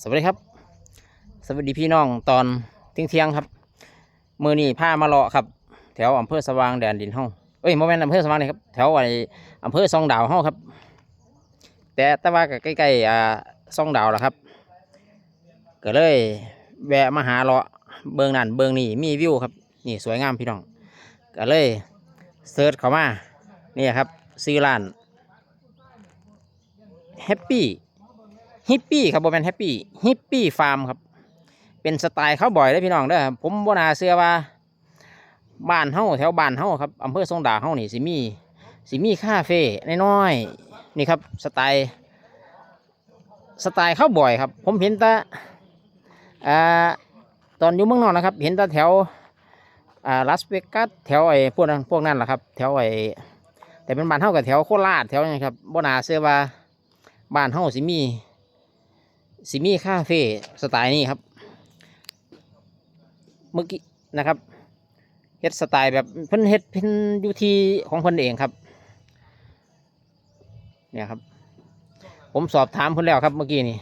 สวัสดีครับ สวัสดีพี่น้องตอนเที่ยงเที่ยงครับ มือนี้ามาเลาะครับ แถวอำเภอสว่างแดนดินห้องเอ้ยโมเมนต์อำเภอสว่างนี่ครับแถวไออำเภอซองดาวห้องครับ แต่แต่ว่าก็ใกล้ๆอ่าซองดาวแล้วครับ ก็เลยแวะมาหาเลาะเบื้องนั่นเบื้องนี่มีวิวครับนี่สวยงามพี่น้อง ก็เลยเซิร์ชเข้ามานี่ครับซื้อร้านแฮปปี้ ฮิปปี้ครับบแมนแฮปปี้ฮิปปี้ฟาร์มครับ เป็นสไตล์เขาบ่อยเลยพี่น้องเด้อผมบ่นาเชื่อว่าบ้านเฮาแถวบ้านเฮาครับอำเภอทรงดาเฮานี่สิมีสิมีคาเฟ่น้อยๆนี่ครับสไตล์สไตล์เขาบ่อยครับ ผมเห็นแต่อ่าตอนอยู่เมืองนอกนะครับ เห็นแต่แถวอ่าลาสเวกัสแถวไอ้พวกนั้นพวกนั้นแหละครับ แถวไอ้แต่เป็นบ้านเฮากับแถวโคราชแถวนี้ครับบ่นาเชื่อว่าบ้านเฮาสิมี สิมี่คาเฟ่สไตล์นี้ครับ เมื่อกี้นะครับเฮ็ดสไตล์แบบเพิ่นเฮ็ดเพิ่นอยู่ที่ของเพิ่นเองครับ เนี่ยครับ ผมสอบถามเพิ่นแล้วครับเมื่อกี้นี่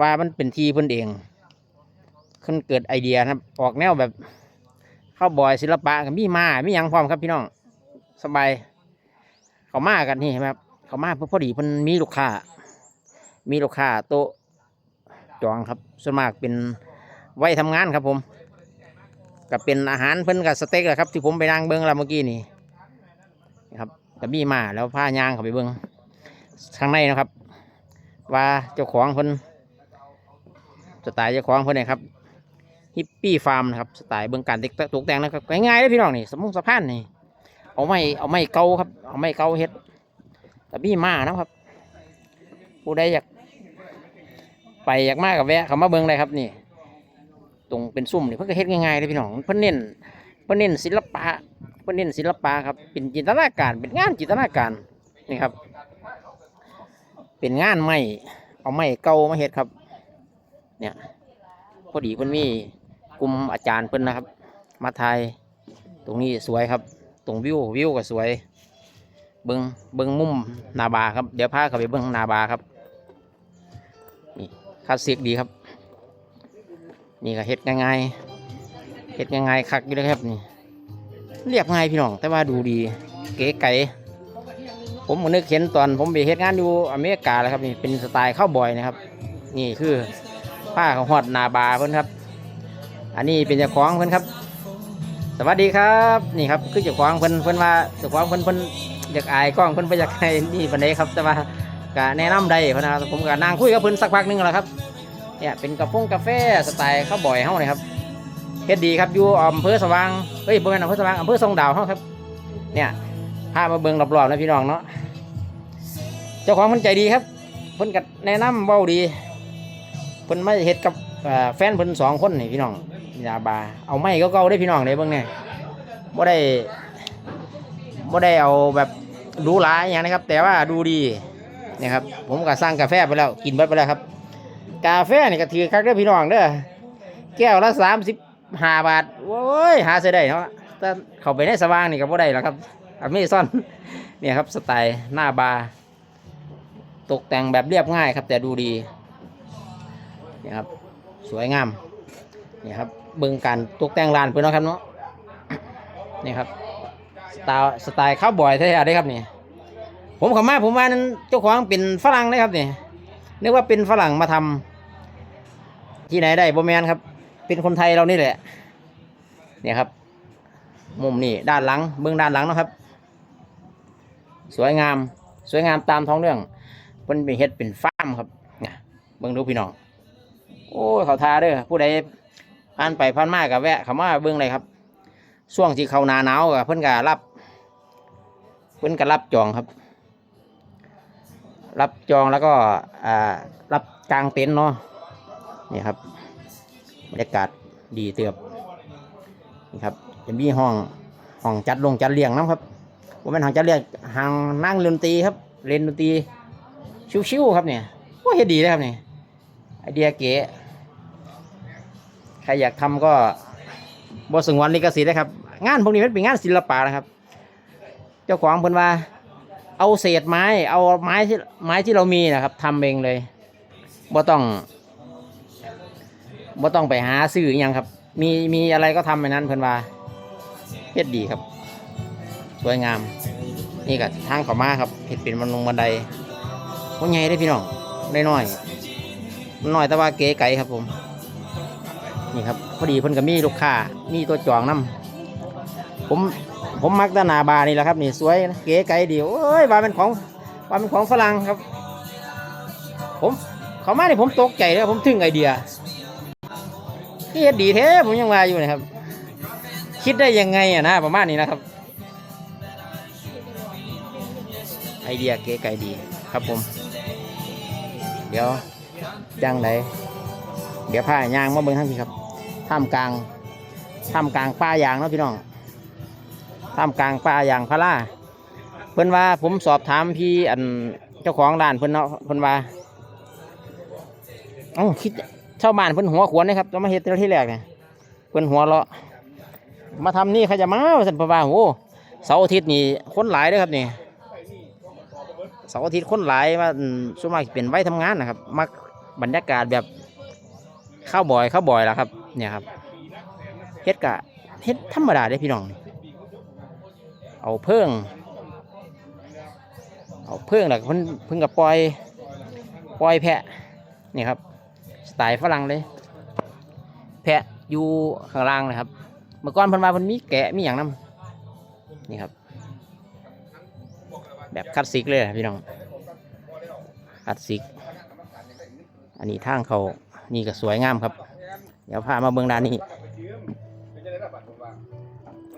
ว่ามันเป็นทีเพิ่นเองเพิ่นเกิดไอเดียนะครับ ออกแนวแบบเข้าวบอยศิลปะกับมีมามียังพร้อมครับพี่น้องสบายเขามากันนี่ครับเขามาเพื่อพอดีเพิ่นมีลูกค้า มีลูกค้าโต๊ะจองครับส่วนมากเป็นไว้ทำงานครับผมกับเป็นอาหารเพิ่นกับสเต็กแหละครับ ที่ผมไปนั่งเบิ้งแล้วเมื่อกี้นี่ครับกับมีมาแล้วผ้ายางเข้าไปเบิ้งข้างในนะครับ ว่าเจ้าของเพิ่นสไตล์เจ้าของเพิ่นเนี่ยครับฮิปปี้ฟาร์มนะครับสไตล์เบิ้งการตกตกแต่งนะครับง่ายๆเลยพี่น้องนี่สมุงสะพานนี่เอาไม้เอาไม้เกาครับเอาไม้เกาเฮ็ดกับมีมานะครับ ผู้ใดอยาก ไปอยากมากกับแวะเขามาเบิ่งเลยครับนี่ ตรงเป็นซุ่มนี่เพิ่นก็เฮ็ดง่ายๆเลยพี่น้องเพิ่นเน้นเพิ่นเน้นศิลปะเพิ่นเน้นศิลปะครับเป็นจินตนาการเป็นงานจินตนาการนี่ครับ เป็นงานไม้เอาไม้เก่ามาเฮ็ดครับ เนี่ยพอดีเพิ่นมีกลุ่มอาจารย์เพิ่นนะครับ มาถ่ายตรงนี้สวยครับ ตรงวิววิวก็สวย เบิงเบิงมุมนาบาครับเดี๋ยวพาเขาไปเบิงนาบาครับ คลาสสิกดีครับ นี่ก็เฮ็ดง่ายๆเฮ็ดง่ายๆคักอยู่เลยครับนี่เรียบง่ายพี่น้อง แต่ว่าดูดี เก๋ไก๋ผมก็นึกเห็นตอนผมไปเฮ็ดงานอยู่อเมริกาแล้วครับนี่เป็นสไตล์ข้าวบอยนะครับ นี่คือผ้าของฮอดนาบาเพิ่อนครับ อันนี้เป็นเจ้าของเพิ่อนครับ สวัสดีครับนี่ครับคือเจ้าของเพิ่อนเพิ่อนว่าเจ้าของเพิ่อนเพิ่อนอยากอายกล้องเพิ่อนไปอยากให้นี่ปานใดครับแต่ว่า ก็แนะนำได้เพนนะครับผมก็นั่งคุยกับเพิ่นสักพักหนึงแล้วครับเนี่ยเป็นกาแฟกาแฟสไตล์ข้าวบ่อยเฮานี่ครับเฮ็ดดีครับอยู่อำเภอสว่างเอ้ยบ่แม่นอำเภอสว่างอำเภอทรงดาวเฮาครับ เนี่ยพามาเบิ่งรอบๆนะพี่น้องเนาะเจ้าของเพิ่นใจดีครับเพิ่นก็แนะนำเว้าดีเพิ่นมาเฮ็ดกับแฟนเพิ่นสองคนนี่พี่น้องยาบา เอาไม้เก่าๆได้พี่น้องเด้เบิ่งเนี่ยบ่ได้ไม่ได้เอาแบบหรูหรายอย่างนะครับ แต่ว่าดูดี นี่ยครับผมก็สร้างกาแฟไปแล้วกินบิดไปแล้วครับ กาแฟนี่ก็ถือคักเด้อพี่น้องเด้อแก้วละสามสิบห้าบาทโอ้ยหาเสียได้เนาะแต่เข้าไปในสว่างนี่ก็บ่ได้หรอกครับอเมซอนเนี่ยครับสไตล์หน้าบาร์ตกแต่งแบบเรียบง่ายครับ แต่ดูดีเนี่ยครับสวยงามเนี่ยครับเบิ่งการตกแต่งร้านเพื่อนเนาะครับเนาะนี่ครับสไตล์สไตล์ข้าวบอยแท้ๆได้ครับนี่ ผมเขอมาผมว่านั้นเจ้าของเป็นฝรั่งนะครับเนี่ยนึกว่าเป็นฝรั่งมาทำที่ไหนได้บ่แมนครับ เป็นคนไทยเรานี่แหละ เนี่ยครับ มุมนี่ด้านหลัง เบื้องด้านหลังนะครับ สวยงาม สวยงามตามท้องเรื่องเป็นเป็นเฮ็ดเป็นฟาร์มครับเนี่ยเบื้องดูพี่น้อง โอ้เขาทาเด้อผู้ใดผ่านไปผ่านมากับแวะเขามาเบื้องเลยครับช่วงที่เขานาหนาวก็เพิ่นก็รับ เพิ่นก็รับจองครับ รับจองแล้วก็รับกลางเต็นท์เนาะนี่ครับบรรยากาศดีเตือบนี่ครับจะมีห้องห้องจัดลงจัดเลี้ยงน้ำครับว่าเป็นห้องจัดเลี้ยงห้องนั่งเล่นดนตรีครับเล่นดนตรีชิวๆครับเนี่ยว่าเฮ็ดดีเลยครับเนี่ยไอเดียเก๋ใครอยากทำก็บสงวนลิขสิทธิ์นะครับ งานพวกนี้มันเป็นงานศิลปะนะครับ เจ้าของเพิ่นว่า เอาเศษไม้ เอาไม้ที่ไม้ที่เรามีนะครับทำเองเลยบ่ต้องบ่ต้องไปหาซื้ออหยังครับ มีมีอะไรก็ทำไปนั้นเพิ่อนว่าเฮ็ดดีครับ สวยงาม นี่ก็ทางเขามาครับเห็ดเป็นมันลงบันไดมันใหญ่ได้พี่น้องน้อยๆมันน้อยแต่ว่าเก๋ไก่ครับผมนี่ครับพอดีเพิ่นก็มีลูกค้ามีตัวจองนํผม ผมมักตนาบานี่แหละครับนี่สวยเก๋ไก่ดีโอ้ยว่าเป็นของว่าเป็นของฝรั่งครับ ผมเขามาเนี่ผมตกใจเลยผมถึงไอเดียนี่ดีแท้ผมยังว่าอยู่นะครับ คิดได้ยังไงอะนะประมาณนี้นะครับ ไอเดียเก๋ไก่ดีครับผม เดี๋ยวจังไหนเดี๋ยวพายางมาเบิ่งทั้งทีครับท่ามกลางท่ามกลางป่ายางเนาะพี่น้อง ท่ามกลางป่ายางพาราเพิ่นว่าผมสอบถามพี่อันเจ้าของร้านเพิ่นเนาะเพิ่นว่าเอ้าคิดชาวบ้านเพิ่นหัวขวนนะครับจะมาเฮ็ดแต่ที่แรกเนี่ยเพิ่นหัวเราะมาทำนี่เขาจะมาสันเพราะว่าโอ้เสาร์อาทิตย์นี่คนหลายเด้อครับนี่เสาร์อาทิตย์คนหลายว่าอืมส่วนมากเป็นไว้ทำงานนะครับ มักบรรยากาศแบบข้าวบ่อยข้าวบ่อยแล้วครับ เนี่ยครับเฮ็ดกะเฮ็ดธรรมดาได้พี่น้อง เอาเพิ่งเอาเพิ่งแล้วก็เพิ่นเพิ่งกับปล่อยปล่อยแพะนี่ครับสไตล์ฝรั่งเลย แพะอยู่ข้างล่างนะครับ เมื่อก่อนพิ่นมาพิ่นมีแกะมีอย่างนํนี่ครับ แบบคลาสสิกเลยพี่น้องคลาสสิก อันนี้ทางเขานี่ก็สวยงามครับ เดี๋ยวพามาเบื้องด้านนี้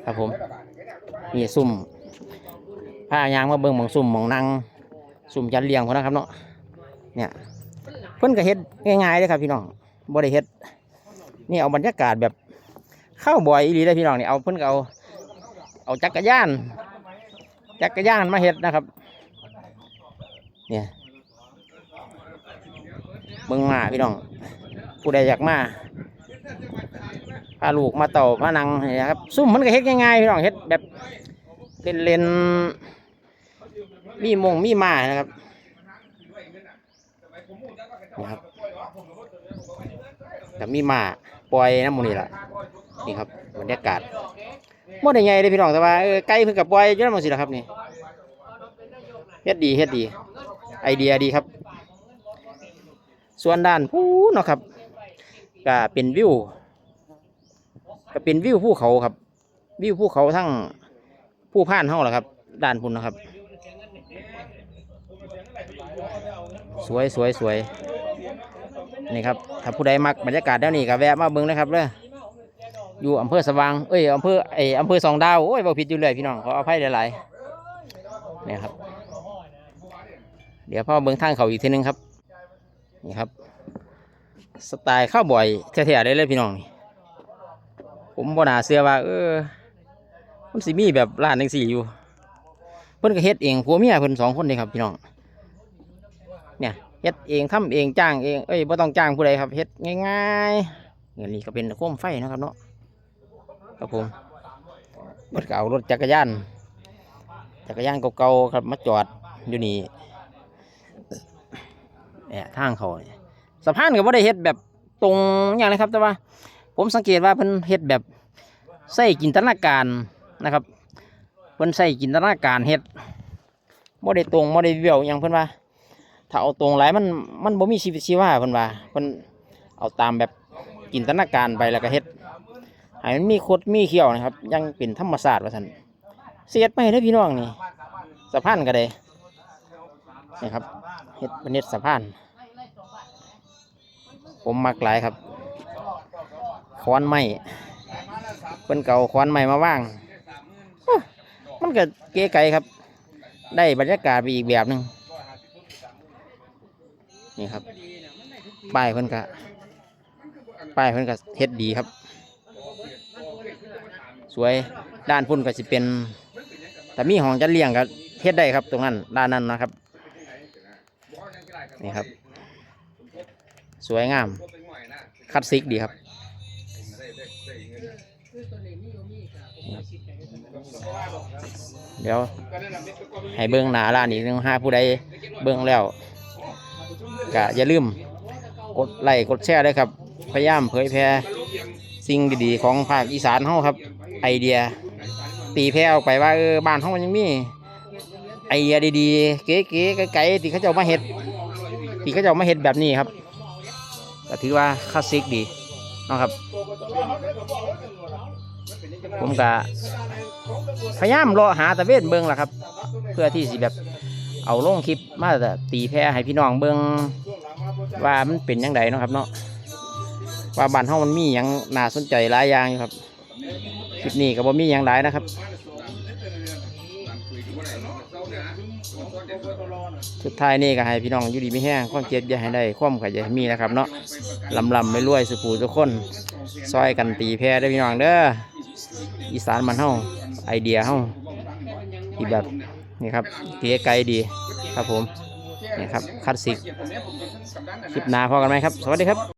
ครับผม นี่ซุ่มผ้ายางมาเบิ่งหมองซุ่มหมองนั่งซุ่มจันเลียงคนนะครับเนาะเนี่ยเพิ่นก็เฮ็ดง่ายๆเลยครับพี่น้องบ่ได้เฮ็ดนี่เอาบรรยากาศแบบเข้าบ่อยอีหลีเลยพี่น้องนี่เอาเพิ่นก็เอาเอาจักรยานจักรยานมาเฮ็ดนะครับ เนี่ยเบิ่งมาพี่น้อง ผู้ใดอยากมาพาลูกมาเต่ามานังนี่นะครับ ซุ่มมันก็เฮ็ดง่ายๆพี่น้องเฮ็ดแบบ เล่นๆมีมงมีมานะครับนี่ครับแต่มีมาปล่อยน้ำมูนี่แหละนี่ครับบรรยากาศบ่ได้ใหญ่เลยพี่น้องแต่ว่าเกลเพิ่นกับปล่อยยู่นำหมดสิละครับนี่เฮ็ดดีเฮ็ดดี ไอเดียดีครับ ส่วนด้านผู้เนาะครับก็เป็นวิวก็เป็นวิวภูเขาครับ วิวภูเขาทั้ง ผู้พ่านเฮาแหละครับด้านพุ่นนะครับ สวยสวยสวยนี่ครับถ้าผู้ใดมักบรรยากาศแนวนี้ก็แวะมาเบิ่งนะครับเลยอยู่อำเภอสว่างเอ้ยอำเภอไออำเภอสองดาวโอ้ยบ่ผิดอยู่เลยพี่น้องขออภัยหลายๆนี่ครับ เดี๋ยวพ่อเบิ้งทางเขาอีกทีหนึงครับนี่ครับ สไตล์ข้าวบ่อยแท้ๆได้เลยพี่น้องนี่ผมบ่น่าเชื่อว่าเออ มันสิมีแบบร้านจังสี่อยู่ เพิ่นก็เฮ็ดเองผัวเมียเพิ่นสองคนเลยครับพี่น้อง เนี่ยเฮ็ดเองทำเองจ้างเองเอ้ยบ่ต้องจ้างผู้ใดครับเฮ็ดง่ายๆเนี่ยนี่ก็เป็นโคมไฟนะครับเนาะครับผมเพิ่นก็เอารถจักรยานจักรยานเก่าๆครับมาจอดอยู่นี่เนี่ยทางเขาสะพานก็บ่ได้เฮ็ดแบบตรงอย่างนะครับ แต่ว่า ผมสังเกตว่าเพิ่นเฮ็ดแบบใส่จินตนาการ นะครับเพิ่นใส่จินตนาการเฮ็ดบ่ได้ตรงบ่ได้เบี้ยวอย่างเพิ่นว่า ถ้าเอาตรงหลายมันมันบ่มีชีวิตชีวาเพิ่นว่าเพิ่นเอาตามแบบจินตนาการไปแล้วก็เฮ็ดให้มันมีคดมีเขี้ยวนะครับ ยังเป็นธรรมชาสติว่าซั่นเสียดไปเด้อพี่น้องนี่สะพานก็ได้นี่ครับเฮ็ดเป็นเฮ็ดสะพาน ผมมักหลายครับค้อนไม้เพิ่นเก่าค้อนไม้มาว่าง มันก็เก๋ไก่ครับ ได้บรรยากาศไปอีกแบบหนึ่งนี่ครับ ป้ายเพิ่นก็ป้ายเพิ่นก็เฮ็ดดีครับ สวยด้านพุ่นก็สิเป็น แต่มีห้องจัดเลี้ยงก็เฮ็ดได้ครับ ตรงนั้นด้านนั้นนะครับ นี่ครับ สวยงามคัดซิกดีครับ เดี๋ยวให้เบิ้งหน้าร้านอีกหนึงห้าผู้ใดเบิ้งแล้วก็อย่าลืมกดไลค์กดแชร์เลยครับ พยายามเผยแพร่สิ่งดีๆ ของภาคอีสานเฮาครับ ไอเดีย ตีแพร่ออกไปว่าเออบ้านเฮามันยังมีไอเดียดีๆ เก๋ๆไกลๆที่เขาจ้ามาเฮ็ดที่เขาจ้ามาเฮ็ดแบบนี้ครับก็ถือว่าคลาสสิกดีนะครับ ผมก็พยายามรอหาตะเวนเบิ่งล่ะครับ เพื่อที่สิแบบเอาลงคลิปมาแต่ตีแพร่ให้พี่น้องเบิ่งว่ามันเป็นยังไงเนาะครับเนาะว่าบ้านเฮามันมีหยังน่าสนใจหลายอย่างอยู่ครับคลิปนี้ก็บ่มีหยังหลายนะครับสุดท้ายนี่ก็ให้พี่น้องอยู่ดีไม่แห้งความเจ็บอย่าให้ได้ความขยันมีนะครับเนาะลำลำไม่รวยสุขูทุกคนซอยกันตีแพร่ได้พี่น้องเด้อ อีสานมันเฮาไอเดียเฮาที่แบบนี่ครับเก๋ไกลดีครับผมนี่ครับคลาสสิกคลิปหน้าพอกันไหมครับ สวัสดีครับ